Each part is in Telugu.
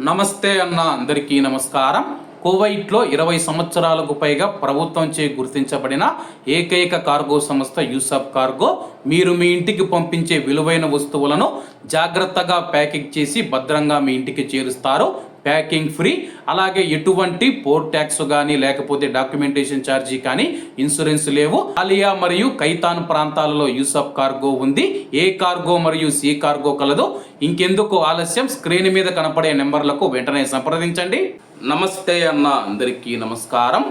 నమస్తే అన్న అందరికీ నమస్కారం. కువైట్లో ఇరవై సంవత్సరాలకు పైగా ప్రభుత్వంచే గుర్తించబడిన ఏకైక కార్గో సంస్థ యూసఫ్ కార్గో. మీరు మీ ఇంటికి పంపించే విలువైన వస్తువులను జాగ్రత్తగా ప్యాకింగ్ చేసి భద్రంగా మీ ఇంటికి చేరుస్తారు. Packing free. అలాగే ఎటువంటి పోర్ట్ ట్యాక్స్ కానీ లేకపోతే డాక్యుమెంటేషన్ ఛార్జీ కానీ ఇన్సూరెన్స్ లేవు. ఆలియా మరియు కైతాన్ ప్రాంతాలలో యూసఫ్ కార్గో ఉంది. ఏ కార్గో మరియు సి కార్గో కలదు. ఇంకెందుకు ఆలస్యం? స్క్రీన్ మీద కనపడే నెంబర్లకు వెంటనే సంప్రదించండి. నమస్తే అన్న అందరికీ నమస్కారం.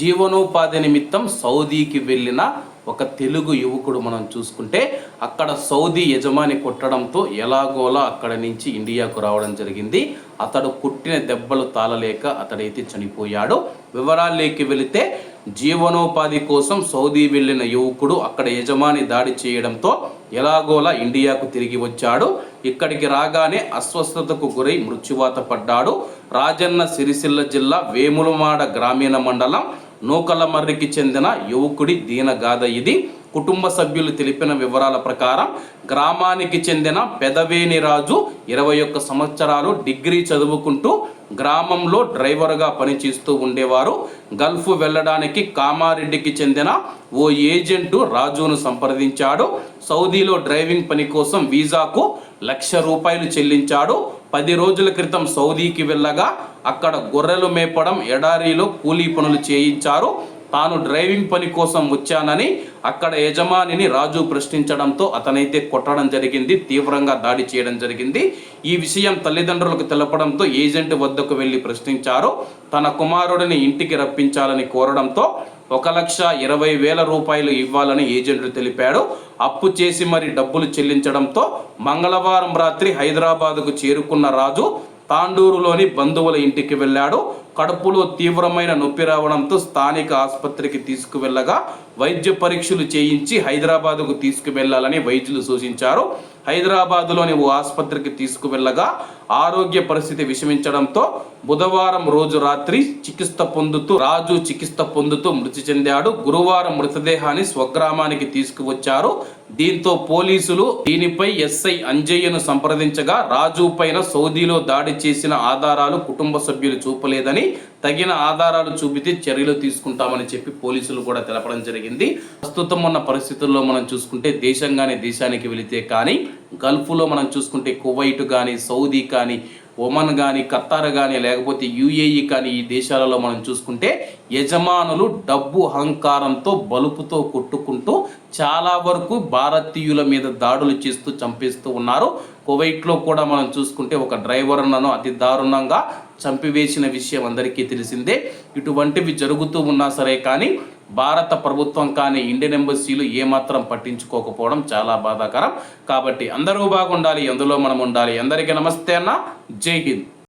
జీవనోపాధి నిమిత్తం సౌదీకి వెళ్ళిన ఒక తెలుగు యువకుడు మనం చూసుకుంటే అక్కడ సౌదీ యజమాని కొట్టడంతో ఎలాగోలా అక్కడ నుంచి ఇండియాకు రావడం జరిగింది. అతడు కుట్టిన దెబ్బలు తాళలేక అతడైతే చనిపోయాడు. వివరాల్లోకి వెళితే జీవనోపాధి కోసం సౌదీ వెళ్ళిన యువకుడు అక్కడ యజమాని దాడి చేయడంతో ఎలాగోలా ఇండియాకు తిరిగి వచ్చాడు. ఇక్కడికి రాగానే అస్వస్థతకు గురై మృత్యువాత పడ్డాడు. రాజన్న సిరిసిల్ల జిల్లా వేములమాడ గ్రామీణ మండలం నూకలమర్రికి చెందిన యువకుడి దీనగాథ ఇది. కుటుంబ సభ్యులు తెలిపిన వివరాల ప్రకారం గ్రామానికి చెందిన పెదవేని రాజు ఇరవై ఒక్క సంవత్సరాలు డిగ్రీ చదువుకుంటూ గ్రామంలో డ్రైవర్గా పనిచేస్తూ ఉండేవారు. గల్ఫ్ వెళ్ళడానికి కామారెడ్డికి చెందిన ఓ ఏజెంటు రాజును సంప్రదించాడు. సౌదీలో డ్రైవింగ్ పని కోసం వీసాకు లక్ష రూపాయలు చెల్లించాడు. పది రోజుల క్రితం సౌదీకి వెళ్ళగా అక్కడ గొర్రెలు మేపడం ఎడారిలో కూలీ పనులు చేయించారు. తాను డ్రైవింగ్ పని కోసం వచ్చానని అక్కడ యజమానిని రాజు ప్రశ్నించడంతో అతనైతే కొట్టడం జరిగింది తీవ్రంగా దాడి చేయడం జరిగింది. ఈ విషయం తల్లిదండ్రులకు తెలపడంతో ఏజెంట్ వద్దకు వెళ్ళి ప్రశ్నించారు. తన కుమారుడిని ఇంటికి రప్పించాలని కోరడంతో ఒక లక్ష ఇరవై వేల రూపాయలు ఇవ్వాలని ఏజెంట్లు తెలిపాడు. అప్పు చేసి మరి డబ్బులు చెల్లించడంతో మంగళవారం రాత్రి హైదరాబాదుకు చేరుకున్న రాజు తాండూరులోని బంధువుల ఇంటికి వెళ్ళాడు. కడుపులో తీవ్రమైన నొప్పి రావడంతో స్థానిక ఆసుపత్రికి తీసుకువెళ్ళగా వైద్య పరీక్షలు చేయించి హైదరాబాదుకు తీసుకువెళ్ళాలని వైద్యులు సూచించారు. హైదరాబాదులోని ఓ ఆసుపత్రికి తీసుకువెళ్ళగా ఆరోగ్య పరిస్థితి విషమించడంతో బుధవారం రోజు రాత్రి చికిత్స పొందుతూ రాజు చికిత్స పొందుతూ మృతి చెందాడు. గురువారం మృతదేహాన్ని స్వగ్రామానికి తీసుకువచ్చారు. దీంతో పోలీసులు దీనిపై ఎస్ఐ అంజయ్యను సంప్రదించగా రాజు పైన సౌదీలో దాడి చేసిన ఆధారాలు కుటుంబ సభ్యులు చూపలేదని తగిన ఆధారాలు చూపితే చర్యలు తీసుకుంటామని చెప్పి పోలీసులు కూడా తెలపడం జరిగింది. ప్రస్తుతం ఉన్న పరిస్థితుల్లో మనం చూసుకుంటే దేశంగానే దేశానికి వెళితే కానీ గల్ఫ్లో మనం చూసుకుంటే కువైట్ కానీ సౌదీ కానీ ఒమన్ కానీ ఖత్తార్ కానీ లేకపోతే యుఏఈ కానీ ఈ దేశాలలో మనం చూసుకుంటే యజమానులు డబ్బు అహంకారంతో బలుపుతో కొట్టుకుంటూ చాలా వరకు భారతీయుల మీద దాడులు చేస్తూ చంపేస్తూ ఉన్నారు. కువైట్లో కూడా మనం చూసుకుంటే ఒక డ్రైవర్లను అతి దారుణంగా చంపివేసిన విషయం అందరికీ తెలిసిందే. ఇటువంటివి జరుగుతూ ఉన్నా సరే కానీ భారత ప్రభుత్వం కానీ ఇండియన్ ఎంబసీలు ఏమాత్రం పట్టించుకోకపోవడం చాలా బాధాకరం. కాబట్టి అందరూ బాగుండాలి ఎందులో మనం ఉండాలి. అందరికీ నమస్తే అన్న. జై హింద్.